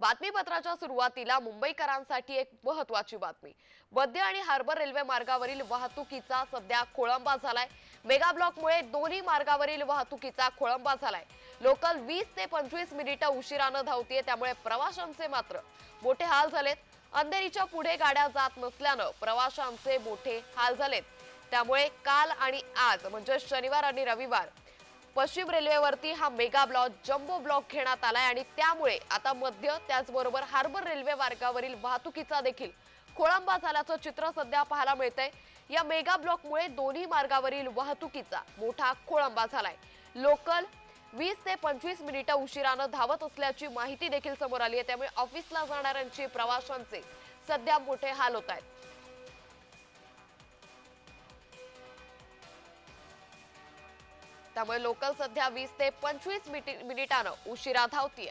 बातमीपत्राच्या सुरुवातीला मुंबईकरांसाठी एक महत्वाची बातमी. मध्य आणि हार्बर रेल्वे मार्गावरील वाहतुकीचा सध्या खोळंबा झालाय. मेगा ब्लॉकमुळे दोन्ही मार्गावरील वाहतुकीचा खोळंबा झालाय. लोकल वीस ते पंचवीस मिनिटं उशिरानं धावतीये त्यामुळे प्रवाशांचे मात्र मोठे हाल झालेत. अंधेरीच्या पुढे गाड्या जात नसल्यानं प्रवाशांचे मोठे हाल झालेत. त्यामुळे काल आणि आज म्हणजे शनिवार आणि रविवार पश्चिम रेल्वेवरती हा मेगा ब्लॉक जम्बो ब्लॉक घेण्यात आलाय आणि त्यामुळे आता मध्य त्याचबरोबर हार्बर रेल्वे मार्गावरील वाहतुकीचा देखील खोळंबा झाल्याचं चित्र सध्या पाहायला मिळतंय. या मेगा ब्लॉकमुळे दोन्ही मार्गावरील वाहतुकीचा मोठा खोळंबा झालाय. लोकल वीस ते पंचवीस मिनिटं उशिरानं धावत असल्याची माहिती देखील समोर आली आहे. त्यामुळे ऑफिसला जाणाऱ्यांची प्रवाशांचे सध्या मोठे हाल होत आहेत. त्यामुळे लोकल सध्या वीस ते पंचवीस मिनिटानं उशिरा धावतीये.